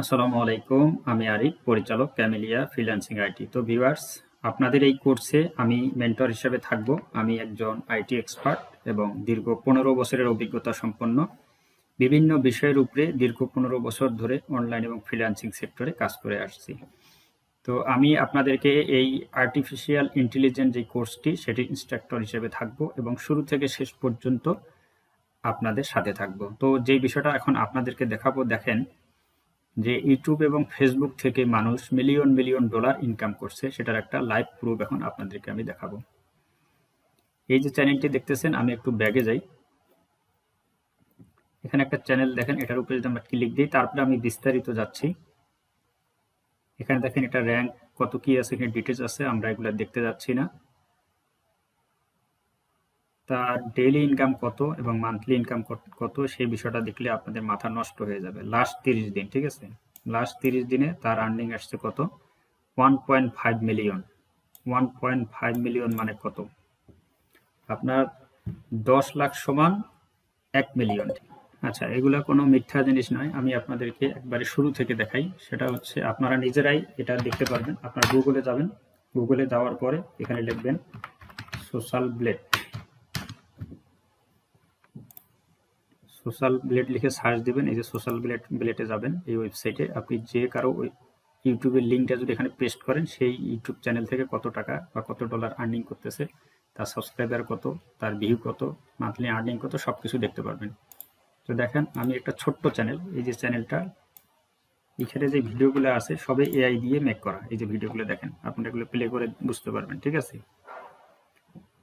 আসসালামু আলাইকুম। আমি আরিফ, পরিচালক ক্যামেলিয়া ফ্রিল্যান্সিং আইটি তো ভিউয়ার্স, আপনাদের এই কোর্সে আমি মেন্টর হিসেবে থাকব। আমি একজন আইটি এক্সপার্ট এবং দীর্ঘ পনেরো বছরের অভিজ্ঞতা সম্পন্ন। বিভিন্ন বিষয়ের উপরে দীর্ঘ পনেরো বছর ধরে অনলাইন এবং ফ্রিল্যান্সিং সেক্টরে কাজ করে আসছি। তো আমি আপনাদেরকে এই আর্টিফিশিয়াল ইন্টেলিজেন্স যে কোর্সটি সেটি ইনস্ট্রাক্টর হিসেবে থাকব এবং শুরু থেকে শেষ পর্যন্ত আপনাদের সাথে থাকব। তো যে বিষয়টা এখন আপনাদেরকে দেখাবো, দেখেন যে ইউটিউব এবং ফেসবুক থেকে মানুষ মিলিয়ন মিলিয়ন ডলার ইনকাম করছে, সেটার একটা লাইভ প্রুফ এখন আপনাদেরকে আমি দেখাবো। এই যে চ্যানেলটি দেখতেছেন, আমি একটু ব্যাগে যাই। এখানে একটা চ্যানেল দেখেন, এটার উপরে যদি আমরা ক্লিক দিই, তারপরে আমি বিস্তারিত যাচ্ছি। এখানে দেখেন এটা র্যাঙ্ক কত কি আছে, এখানে ডিটেলস আছে, আমরা এগুলো দেখতে যাচ্ছি না। তার ডেইলি ইনকাম কত এবং মান্থলি ইনকাম কত সেই বিষয়টা দেখলে আপনাদের মাথা নষ্ট হয়ে যাবে। লাস্ট তিরিশ দিন, ঠিক আছে? লাস্ট তিরিশ দিনে তার আর্নিং আসছে কত? One point five million one point five million মানে কত? আপনার দশ লাখ সমান এক মিলিয়ন আচ্ছা এগুলা কোনো মিথ্যা জিনিস নয়। আমি আপনাদেরকে একবারে শুরু থেকে দেখাই। সেটা হচ্ছে আপনারা নিজেরাই এটা দেখতে পারবেন। আপনারা গুগলে যাবেন। গুগলে যাওয়ার পরে এখানে লিখবেন সোশ্যাল ব্লেড সোশ্যাল ব্লেড লিখে সার্চ দিবেন, এই যে সোশ্যাল ব্লেড ব্লেটে যাবেন, এই ওয়েবসাইটে আপনি যে কারও ইউটিউবের লিঙ্কটা যদি এখানে পেস্ট করেন, সেই ইউটিউব চ্যানেল থেকে কত টাকা বা কত ডলার আর্নিং করতেছে, তার সাবস্ক্রাইবার কত, তার ভিউ কত মান্থলি আর্নিং কত সব কিছু দেখতে পারবেন। তো দেখেন, আমি একটা ছোট্ট চ্যানেল এই যে চ্যানেলটা এখানে যে ভিডিওগুলো আছে সবে এআই দিয়ে মেক করা। এই যে ভিডিওগুলো দেখেন, আপনারা এগুলো প্লে করে বুঝতে পারবেন, ঠিক আছে?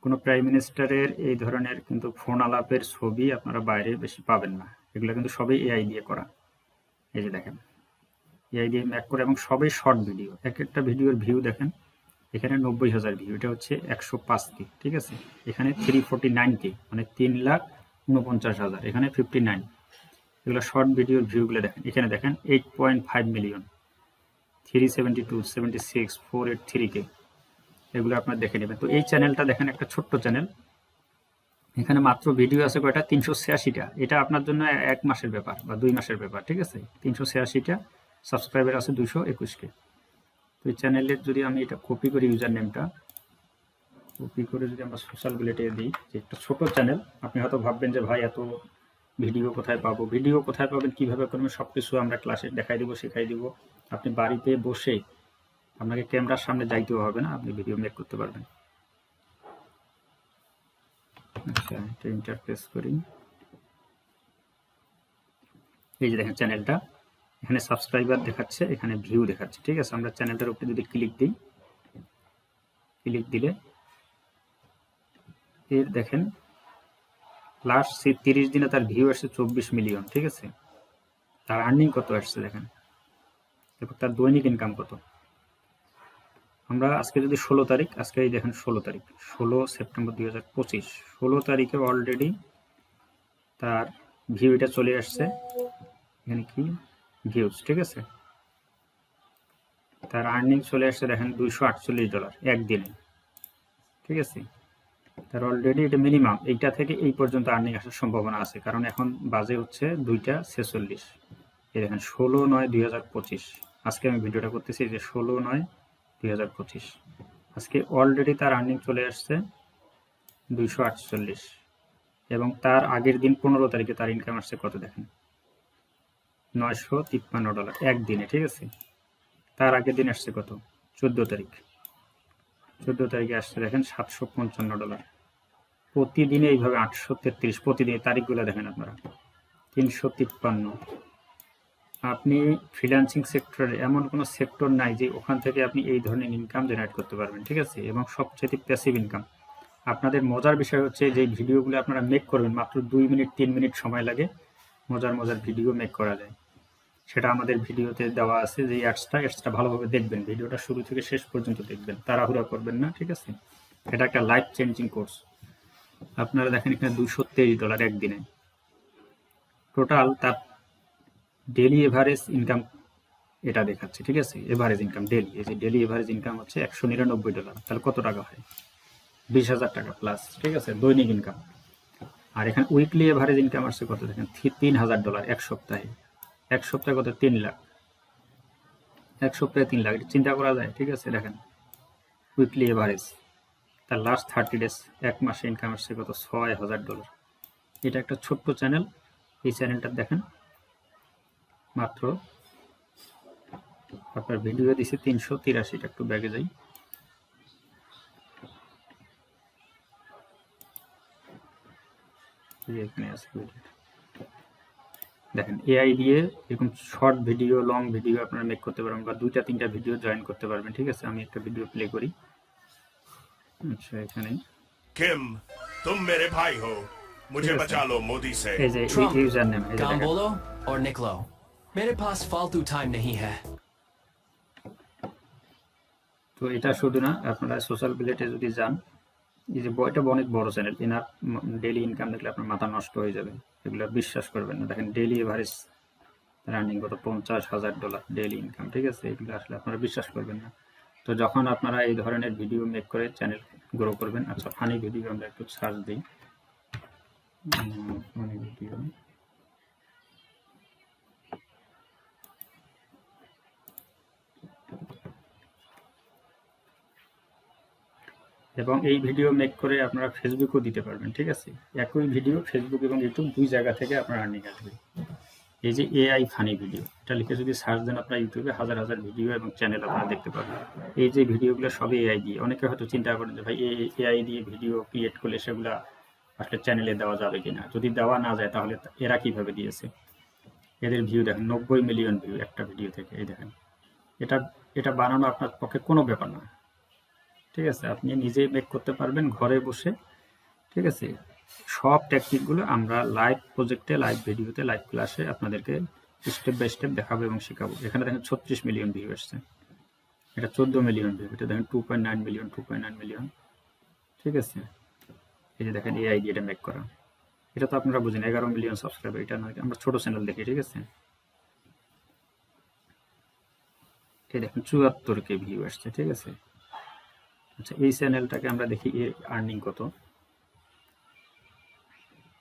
কোনো প্রাইম মিনিস্টারের এই ধরনের কিন্তু ফোন আলাপের ছবি আপনারা বাইরে বেশি পাবেন না। এগুলো কিন্তু সবই এআই দিয়ে করা। এই যে দেখেন এআই দিয়ে ম্যাক করে এবং সবই শর্ট ভিডিও এক একটা ভিডিওর ভিউ দেখেন, এখানে নব্বই হাজার ভিউ এটা হচ্ছে একশো পাঁচ কে ঠিক আছে? এখানে থ্রি ফোরটি নাইন কে মানে তিন লাখ উনপঞ্চাশ হাজার, এখানে ফিফটি নাইন এগুলো শর্ট ভিডিওর ভিউগুলো দেখেন, এখানে দেখেন eight point five million three seventy two seventy six four eight three K. এগুলো আপনার দেখে নেবেন। তো এই চ্যানেলটা দেখেন, একটা ছোট্ট চ্যানেল। এখানে মাত্র ভিডিও আছে কয়টা? তিনশো ছিয়াশিটা। এটা আপনার জন্য এক মাসের ব্যাপার বা দুই মাসের ব্যাপার, ঠিক আছে? তিনশো ছিয়াশিটা সাবস্ক্রাইবার আছে দুশো একুশকে। তো এই চ্যানেলের যদি আমি এটা কপি করি ইউজার নেমটা কপি করে যদি আমরা সোশ্যাল মিডিয়াতে দিই, যে একটা ছোটো চ্যানেল আপনি হয়তো ভাববেন যে ভাই এত ভিডিও কোথায় পাবো? ভিডিও কোথায় পাবেন? কীভাবে করবেন? সব কিছু আমরা ক্লাসে দেখাই দেবো, শেখাই দেবো। আপনি বাড়িতে বসে আপনাকে ক্যামেরার সামনে যাইতেও হবে না, আপনি ভিডিও মেক করতে পারবেন। আচ্ছা এটা ইন্টারফেস করি। এই যে দেখেন চ্যানেলটা এখানে সাবস্ক্রাইবার দেখাচ্ছে, এখানে ভিউ দেখাচ্ছে, ঠিক আছে? আমরা চ্যানেলটার উপরে যদি ক্লিক দিই ক্লিক দিলে এর দেখেন লাস্ট সে তিরিশ দিনে তার ভিউ আসছে চব্বিশ মিলিয়ন ঠিক আছে? তার আর্নিং কত আসছে দেখেন? এরপর তার দৈনিক ইনকাম কত? আমরা আজকে যদি ষোলো তারিখ, আজকে এই দেখেন ষোলো তারিখ, ষোলো সেপ্টেম্বর দুই হাজার পঁচিশ। ষোলো তারিখে অলরেডি তার ভিউটা চলে আসছে, এখানে কি? ভিউজ ঠিক আছে? তার আর্নিং চলে আসছে দেখেন দুইশো আটচল্লিশ ডলার একদিনে, ঠিক আছে? তার অলরেডি এটা মিনিমাম এইটা থেকে এই পর্যন্ত আর্নিং আসার সম্ভাবনা আছে, কারণ এখন বাজে হচ্ছে দুইটা ছেচল্লিশ। এই দেখেন ষোলো নয় দুই আজকে আমি ভিডিওটা করতেছি যে ষোলো নয় দুই হাজার পঁচিশ। আজকে অলরেডি তার আর্নিং চলে আসছে দুইশো আটচল্লিশ। এবং তার আগের দিন পনেরো তারিখে তার ইনকাম আসছে কত দেখেন? নয়শো তিপ্পান্ন ডলার একদিনে, ঠিক আছে? তার আগের দিন আসছে কত? চোদ্দ তারিখ। চোদ্দ তারিখে আসছে দেখেন সাতশো পঞ্চান্ন ডলার প্রতিদিনে এইভাবে আটশো তেত্রিশ প্রতিদিন তারিখগুলো দেখেন আপনারা। তিনশো তিপ্পান্ন। আপনি ফ্রিল্যান্সিং সেক্টরে এমন কোনো সেক্টর নাই যে ওখান থেকে আপনি এই ধরনের ইনকাম জেনারেট করতে পারবেন, ঠিক আছে? এবং সবচেয়ে প্যাসিভ ইনকাম আপনাদের মজার বিষয় হচ্ছে যে ভিডিওগুলো আপনারা মেক করবেন, মাত্র দুই মিনিট, তিন মিনিট সময় লাগে মজার মজার ভিডিও মেক করা যায়। সেটা আমাদের ভিডিওতে দেওয়া আছে যে অ্যাডসটা অ্যাডসটা ভালোভাবে দেখবেন, ভিডিওটা শুরু থেকে শেষ পর্যন্ত দেখবেন, তাড়াহুড়া করবেন না, ঠিক আছে? এটা একটা লাইফ চেঞ্জিং কোর্স আপনারা দেখেন এখানে দুশো তেইশ ডলার একদিনে। টোটাল তার ডেলি এভারেজ ইনকাম এটা দেখাচ্ছে, ঠিক আছে? এভারেজ ইনকাম ডেলি এই যে ডেলি এভারেজ ইনকাম হচ্ছে একশো নিরানব্বই ডলার তাহলে কত টাকা হয়? বিশ হাজার টাকা প্লাস ঠিক আছে? দৈনিক ইনকাম আর এখানে উইকলি এভারেজ ইনকাম আসছে কত দেখেন? তিন হাজার ডলার এক সপ্তাহে। এক সপ্তাহে কত? তিন লাখ। এক সপ্তাহে তিন লাখ। চিন্তা করা যায়, ঠিক আছে? দেখেন উইকলি এভারেজ তার লাস্ট থার্টি ডেজ এক মাসে ইনকাম আসছে কত? ছয় হাজার ডলার এটা একটা ছোট্ট চ্যানেল এই চ্যানেলটা দেখেন। মাত্র। আপনার ভিডিও দিছে তিনশো তিরাশিটা একটু ব্যাগে যাই। দেখেন এআই দিয়ে এরকম শর্ট ভিডিও লং ভিডিও আপনারা মেক করতে পারবেন বা দুইটা তিনটা ভিডিও জয়েন করতে পারবেন ঠিক আছে? আমি একটা ভিডিও প্লে করি। আচ্ছা এখানে। কিম তুমি মেরে ভাই হো মুঝে বাঁচা লো মোদি সে এই যে ইউজার নেম কাম বলো আর নিকলো मेरे पास फालतू टाइम नहीं है তো এটা শুধু না আপনারা সোশ্যাল মিডিয়াতে যদি যান এই যে ব- এটা অনেক বড় চ্যানেল এনার ডেলি ইনকাম দেখলে আপনার মাথা নষ্ট হয়ে যাবে এগুলো বিশ্বাস করবেন না দেখেন ডেলি এভারেজ রানিং কত পঞ্চাশ হাজার ডলার ডেলি ইনকাম ঠিক আছে এগুলো আসলে আপনারা বিশ্বাস করবেন না তো যখন আপনারা এই ধরনের ভিডিও মেক করে চ্যানেল গ্রো করবেন আচ্ছা ফানি ভিডিও আমরা একটু সার্চ দিই ফানি ভিডিও এবং এই ভিডিও মেক করে আপনারা ফেসবুকও দিতে পারবেন, ঠিক আছে? একই ভিডিও ফেসবুক এবং ইউটিউব দুই জায়গা থেকে আপনার আর্নিং আসবে। এই যে এআই ফানি ভিডিও এটা লিখে যদি সার্চ দেন আপনার ইউটিউবে হাজার হাজার ভিডিও এবং চ্যানেল আপনারা দেখতে পাবেন এই যে ভিডিওগুলো সবই এআই দিয়ে, অনেকে হয়তো চিন্তা করেন যে ভাই এআই দিয়ে ভিডিও ক্রিয়েট করলে সেগুলো আসলে চ্যানেলে দেওয়া যাবে কিনা? যদি দেওয়া না যায়, তাহলে এরা কীভাবে দিয়েছে? এদের ভিউ দেখেন, নব্বই মিলিয়ন ভিউ একটা ভিডিও থেকে, এই দেখেন। এটা এটা বানানো আপনার পক্ষে কোনো ব্যাপার না। ঠিক আছে? আপনি নিজেই মেক করতে পারবেন ঘরে বসে, ঠিক আছে? সব টেকনিকগুলো আমরা লাইভ প্রজেক্টে লাইভ ভিডিওতে লাইভ ক্লাসে আপনাদেরকে স্টেপ বাই স্টেপ দেখাবো এবং শেখাবো। এখানে দেখেন ছত্রিশ মিলিয়ন ভিউ আসছে এটা চোদ্দ মিলিয়ন ভিউ এটা দেখেন two point nine million two point nine million ঠিক আছে? এই যে দেখেন এই আইডি এটা মেক করা। এটা তো আপনারা বুঝেন, এগারো মিলিয়ন সাবস্ক্রাইবার এটা না আমরা ছোট চ্যানেল দেখি, ঠিক আছে? এই দেখেন চুয়াত্তর কে ভিউ আসছে ঠিক আছে? আচ্ছা এই চ্যানেলটাকে আমরা দেখি এর আর্নিং কত।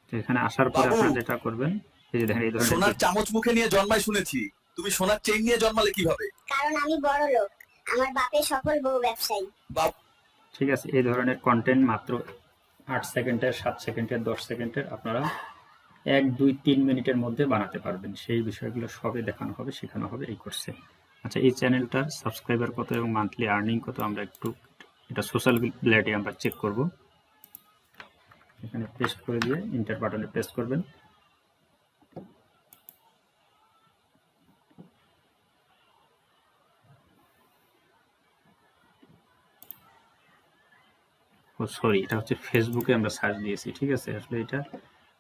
তো এখানে আসার পরে আপনারা যেটা করবেন এই যে দেখেন এই ধরনের সোনার চামচ মুখে নিয়ে জন্মায় শুনেছি। তুমি সোনার চেইন নিয়ে জন্মালে কীভাবে? কারণ আমি বড় লোক। আমার বাপের সফল বউ ব্যবসায়ী। ঠিক আছে এই ধরনের কন্টেন্ট মাত্র আট সেকেন্ডের সাত সেকেন্ডের দশ সেকেন্ডের আপনারা এক দুই তিন মিনিটের মধ্যে বানাতে পারবেন। সেই বিষয়গুলো সবে দেখানো হবে শেখানো হবে এই কোর্সে আচ্ছা এই চ্যানেলটার সাবস্ক্রাইবার কত এবং মান্থলি আর্নিং কত আমরা একটু এটা সোশ্যাল মিডিয়াতে আমরা চেক করব। এখানে পেস্ট করে দিয়ে ইন্টার বাটনে প্রেস করবেন। ও সরি এটা হচ্ছে ফেসবুকে আমরা সার্চ দিয়েছি, ঠিক আছে? আসলে এটা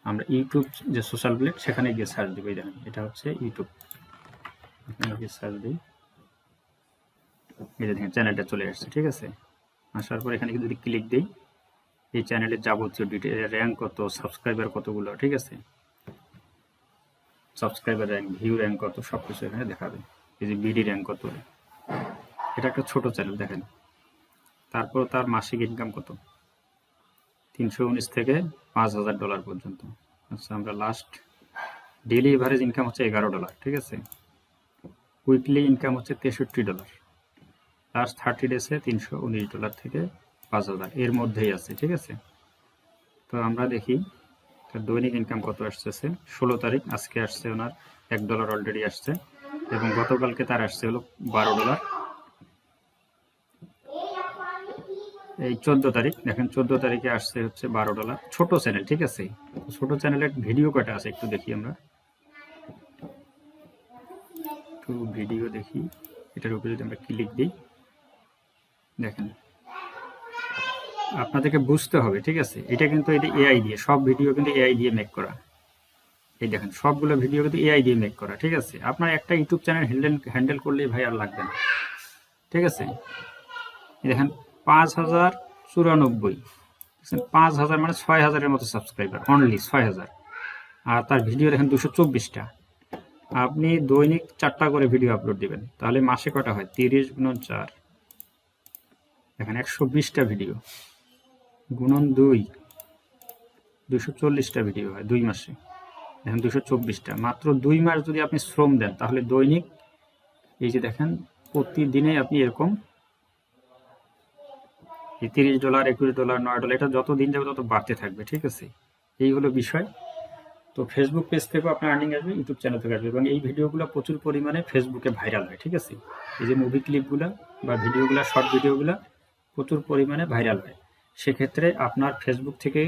আমরা ইউটিউব যে সোশ্যাল ব্লেড সেখানে গিয়ে সার্চ দিব দেখেন, এটা হচ্ছে ইউটিউব এখানে গিয়ে সার্চ দিই। এই দেখেন চ্যানেলটা চলে আসছে, ঠিক আছে? আসার পর এখানে যদি ক্লিক দিই, এই চ্যানেলের যাবতীয় ডিটেল র্যাঙ্ক কত সাবস্ক্রাইবার কতগুলো, ঠিক আছে? সাবস্ক্রাইবার র্যাঙ্ক ভিউ র্যাঙ্ক কত সব কিছু এখানে দেখাবে। এই যে বিডি র্যাঙ্ক কত? এটা একটা ছোট চ্যানেল দেখেন। তারপর তার মাসিক ইনকাম কত? তিনশো উনিশ থেকে পাঁচ হাজার ডলার পর্যন্ত। আচ্ছা আমরা লাস্ট ডেলি এভারেজ ইনকাম হচ্ছে এগারো ডলার ঠিক আছে? উইকলি ইনকাম হচ্ছে তেষট্টি ডলার লাস্ট থার্টি ডেসে তিনশো উনিশ ডলার থেকে পাঁচ হাজার। এর মধ্যেই আছে, ঠিক আছে? তো আমরা দেখি, তার দৈনিক ইনকাম কত আসতেছে? ষোলো তারিখ, আজকে আসছে ওনার এক ডলার অলরেডি আসছে এবং গতকালকে তার আসছে হলো বারো ডলার এই চোদ্দ তারিখ, দেখেন চোদ্দ তারিখে আসছে হচ্ছে বারো ডলার ছোট চ্যানেল ঠিক আছে? ছোট চ্যানেলের ভিডিও কয়টা আছে একটু দেখি আমরা। একটু ভিডিও দেখি, এটার উপরে যদি আমরা ক্লিক দিই। দেখেন। আপনাদেরকে বুঝতে হবে, ঠিক আছে? এটা কিন্তু এটা এআই দিয়ে, সব ভিডিও কিন্তু এআই দিয়ে মেক করা। এই দেখেন, সবগুলো ভিডিও কিন্তু এআই দিয়ে মেক করা, ঠিক আছে? আপনার একটা ইউটিউব চ্যানেল হ্যান্ডেল হ্যান্ডেল করলেই ভাই আর লাগবে না, ঠিক আছে? দেখেন, পাঁচ হাজার চুরানব্বই পাঁচ হাজার মানে ছয় হাজারের মতো সাবস্ক্রাইবার অনলি ছয় হাজার। আর তার ভিডিও দেখেন দুশো চব্বিশটা। আপনি দৈনিক চারটা করে ভিডিও আপলোড দিবেন, তাহলে মাসে কটা হয়? তিরিশ গুণ চার। দেখেন, একশো বিশটা ভিডিও গুণন দুই, দুশো চল্লিশটা ভিডিও হয় দুই মাসে। দেখেন, দুশো চব্বিশটা। মাত্র দুই মাস যদি আপনি শ্রম দেন, তাহলে দৈনিক, এই যে দেখেন, প্রতিদিনে আপনি এরকম তিরিশ ডলার, একুশ ডলার, নয় ডলার, এটা যত দিন যাবে তত বাড়তে থাকবে, ঠিক আছে? এই হলো বিষয়। তো ফেসবুক পেজ থেকেও আপনার আর্নিং আসবে ইউটিউব চ্যানেল থেকে আসবে, এবং এই ভিডিওগুলো প্রচুর পরিমাণে ফেসবুকে ভাইরাল হয়, ঠিক আছে? এই যে মুভি ক্লিপগুলো বা ভিডিওগুলো শর্ট ভিডিওগুলো প্রচুর পরিমাণে ভাইরাল হয়। সেক্ষেত্রে আপনার ফেসবুক থেকে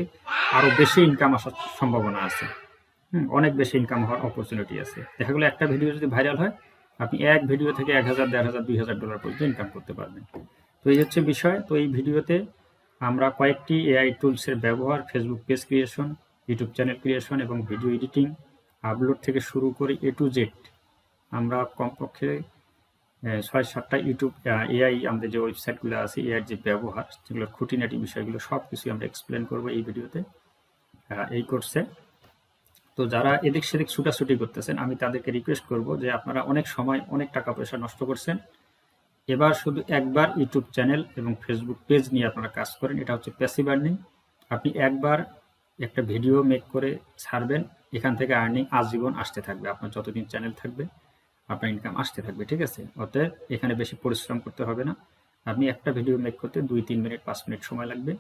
আরও বেশি ইনকাম আসার সম্ভাবনা আছে। হুম, অনেক বেশি ইনকাম হওয়ার অপরচুনিটি আছে। দেখা গেলো একটা ভিডিও যদি ভাইরাল হয় আপনি এক ভিডিও থেকে এক হাজার দেড় হাজার দুই হাজার ডলার পর্যন্ত ইনকাম করতে পারবেন। তো এই হচ্ছে বিষয়। তো এই ভিডিওতে আমরা কয়েকটি এআই টুলসের ব্যবহার Facebook page creation YouTube channel creation এবং ভিডিও এডিটিং আপলোড থেকে শুরু করে এ টু জেড আমরা কমপক্ষে ছয় সাতটা ইউটিউব এআই আমাদের যে ওয়েবসাইটগুলো আছে এআইয়ের যে ব্যবহার, যেগুলো খুঁটিনাটি বিষয়গুলো সব কিছুই আমরা এক্সপ্লেন করব এই ভিডিওতে। এই কোর্সে তো যারা এদিক সেদিক ছুটাছুটি করতেছেন, আমি তাদেরকে রিকোয়েস্ট করব যে আপনারা অনেক সময়, অনেক টাকা পয়সা নষ্ট করছেন। এবার শুধু একবার ইউটিউব চ্যানেল এবং ফেসবুক পেজ নিয়ে আপনারা কাজ করেন, এটা হচ্ছে প্যাসিভ আর্নিং আপনি একবার একটা ভিডিও মেক করে ছাড়বেন, এখান থেকে আর্নিং আজীবন আসতে থাকবে, আপনার যতদিন চ্যানেল থাকবে। আপনার ইনকাম আসতে থাকবে, ঠিক আছে? অতএব এখানে বেশি পরিশ্রম করতে হবে না। আপনি একটা ভিডিও মেক করতে দুই, তিন মিনিট পাঁচ মিনিট সময় লাগবে।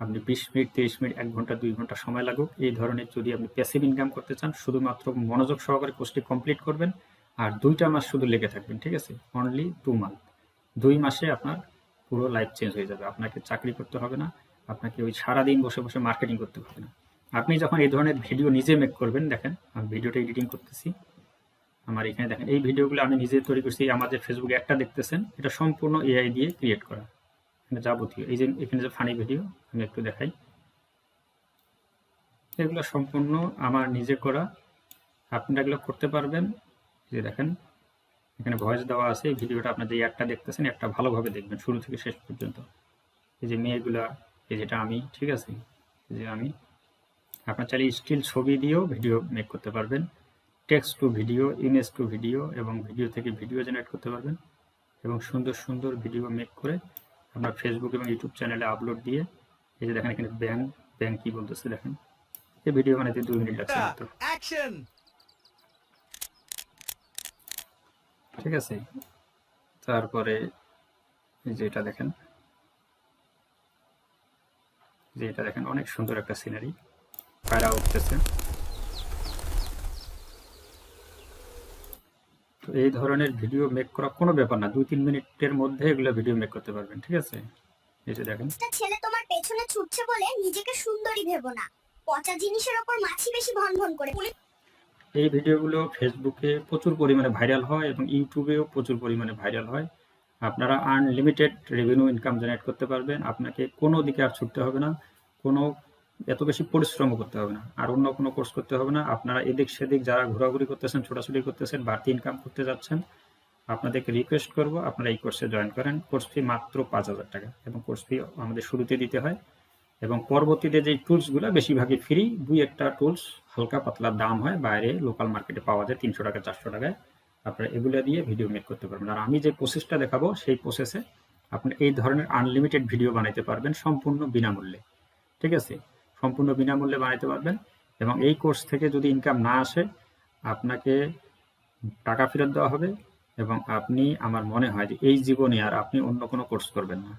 আপনি বিশ মিনিট তিরিশ মিনিট এক ঘণ্টা, দুই ঘণ্টা সময় লাগুক। এই ধরনের যদি আপনি প্যাসিভ ইনকাম করতে চান, শুধুমাত্র মনোযোগ সহকারে কোর্সটি কমপ্লিট করবেন। আর দুইটা মাস শুধু লেগে থাকবেন, ঠিক আছে? অনলি টু মান্থ দুই মাসে আপনার পুরো লাইফ চেঞ্জ হয়ে যাবে। আপনাকে চাকরি করতে হবে না। আপনাকে ওই সারাদিন বসে বসে মার্কেটিং করতে হবে না। আপনি যখন এই ধরনের ভিডিও নিজে মেক করবেন, দেখেন, আমি ভিডিওটা এডিটিং করতেছি। আমার এখানে দেখেন, এই ভিডিওগুলো আমি নিজে তৈরি করছি আমার যে ফেসবুকে একটা দেখতেছেন, এটা সম্পূর্ণ এআই দিয়ে ক্রিয়েট করা। এখানে যাবতীয়, এই যে এখানে যে ফানি ভিডিও আমি একটু দেখাই। এগুলো সম্পূর্ণ আমার নিজে করা। আপনারা এগুলো করতে পারবেন। যে দেখেন, এখানে ভয়েস দেওয়া আছে, এই ভিডিওটা আপনার যে একটা দেখতেছেন, একটা ভালোভাবে দেখবেন, শুরু থেকে শেষ পর্যন্ত। এই যে মেয়েগুলা, এই যেটা আমি, ঠিক আছে? যে আমি, আপনার চাইলে স্টিল ছবি দিয়েও ভিডিও মেক করতে পারবেন। Text to video image to video এবং ভিডিও থেকে ভিডিও জেনারেট করতে পারবেন এবং সুন্দর সুন্দর ভিডিও মেক করে আপনার ফেসবুক এবং ইউটিউব চ্যানেলে আপলোড দিয়ে এই যে দেখেন এখানে ব্যাংক ব্যাংক কি বলতেছে দেখেন। এই ভিডিও বানাইতে দুই মিনিট লাগছে ঠিক আছে? তারপরে এই যে এটা দেখেন। যে এটা দেখেন অনেক সুন্দর একটা সিনারি পায়রা উঠতেছে। তো এই ধরনের ভিডিও মেক করা কোনো ব্যাপার না। দুই তিন মিনিটের মধ্যে এগুলো ভিডিও মেক করতে পারবেন ঠিক আছে? এই যে দেখেন। ছেলে তোমার পেছনে ছুটছে বলে নিজেকে সুন্দরী ভেবো না। পচা জিনিসের ওপর মাছি বেশি ভন ভন করে। এই ভিডিওগুলো ফেসবুকে প্রচুর পরিমাণে ভাইরাল হয় এবং ইউটিউবেও প্রচুর পরিমাণে ভাইরাল হয়। আপনারা আনলিমিটেড রেভিনিউ ইনকাম জেনারেট করতে পারবেন। আপনাকে কোনো দিকে আর ছুটতে হবে না। কোনো এত বেশি পরিশ্রমও করতে হবে না। আর অন্য কোনো কোর্স করতে হবে না। আপনারা এদিক সেদিক যারা ঘোরাঘুরি করতেছেন, ছোটাছুটি করতেছেন, বাড়তি ইনকাম করতে যাচ্ছেন, আপনাদেরকে রিকোয়েস্ট করব, আপনারা এই কোর্সে জয়েন করেন। কোর্স ফি মাত্র পাঁচ হাজার টাকা এবং কোর্স ফি আমাদের শুরুতে দিতে হয়। এবং পরবর্তীতে যে টুলসগুলো বেশিরভাগই ফ্রি দুই একটা টুলস হালকা পাতলা দাম হয়, বাইরে লোকাল মার্কেটে পাওয়া যায় তিনশো টাকা, চারশো টাকায়। আপনারা এগুলো দিয়ে ভিডিও মেক করতে পারবেন। আর আমি যে প্রসেসটা দেখাবো, সেই প্রসেসে আপনি এই ধরনের আনলিমিটেড ভিডিও বানাইতে পারবেন সম্পূর্ণ বিনামূল্যে। ঠিক আছে? সম্পূর্ণ বিনামূল্যে বানাইতে পারবেন এবং এই কোর্স থেকে যদি ইনকাম না আসে, আপনাকে টাকা ফেরত দেওয়া হবে এবং আপনি, আমার মনে হয় যে এই জীবনে আর আপনি অন্য কোনো কোর্স করবেন না।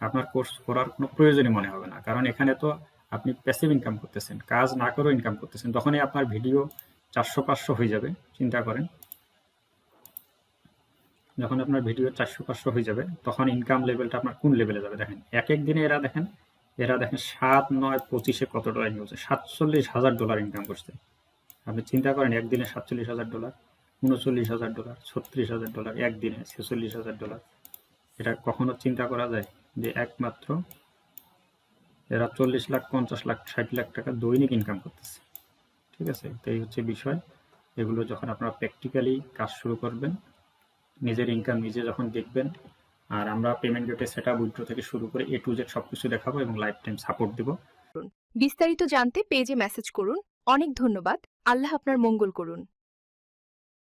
আপনার কোর্স করার কোনো প্রয়োজনই মনে হবে না। কারণ এখানে তো আপনি প্যাসিভ ইনকাম করতেছেন, কাজ না করেও ইনকাম করতেছেন, তখনই আপনার ভিডিও চারশো, পাঁচশো হয়ে যাবে, চিন্তা করেন। যখন আপনার ভিডিও চারশো, পাঁচশো হয়ে যাবে, তখন ইনকাম লেভেলটা আপনার কোন লেভেলে যাবে দেখেন? এক এক দিনে এরা দেখেন এরা দেখেন সাত, নয়, পঁচিশে কত ডলার ইনকাম করছে? সাতচল্লিশ হাজার ডলার ইনকাম করছে। আপনি চিন্তা করেন, একদিনে সাতচল্লিশ হাজার ডলার উনচল্লিশ হাজার ডলার ছত্রিশ হাজার ডলার একদিনে ছেচল্লিশ হাজার ডলার এটা কখনো চিন্তা করা যায় যে একমাত্র এরা চল্লিশ লাখ, পঞ্চাশ লাখ, ষাট লাখ টাকা দৈনিক ইনকাম করতেছে। ঠিক আছে? তো এই হচ্ছে বিষয়। এগুলো যখন আপনারা প্র্যাকটিক্যালি কাজ শুরু করবেন, নিজের ইনকাম নিজে যখন দেখবেন আর আমরা পেমেন্ট গেটে সেট আপ উইথড্র থেকে শুরু করে এ টু জেড সবকিছু দেখাবো এবং লাইফ টাইম সাপোর্ট দেব। বিস্তারিত জানতে পেজে মেসেজ করুন। অনেক ধন্যবাদ। আল্লাহ আপনার মঙ্গল করুন।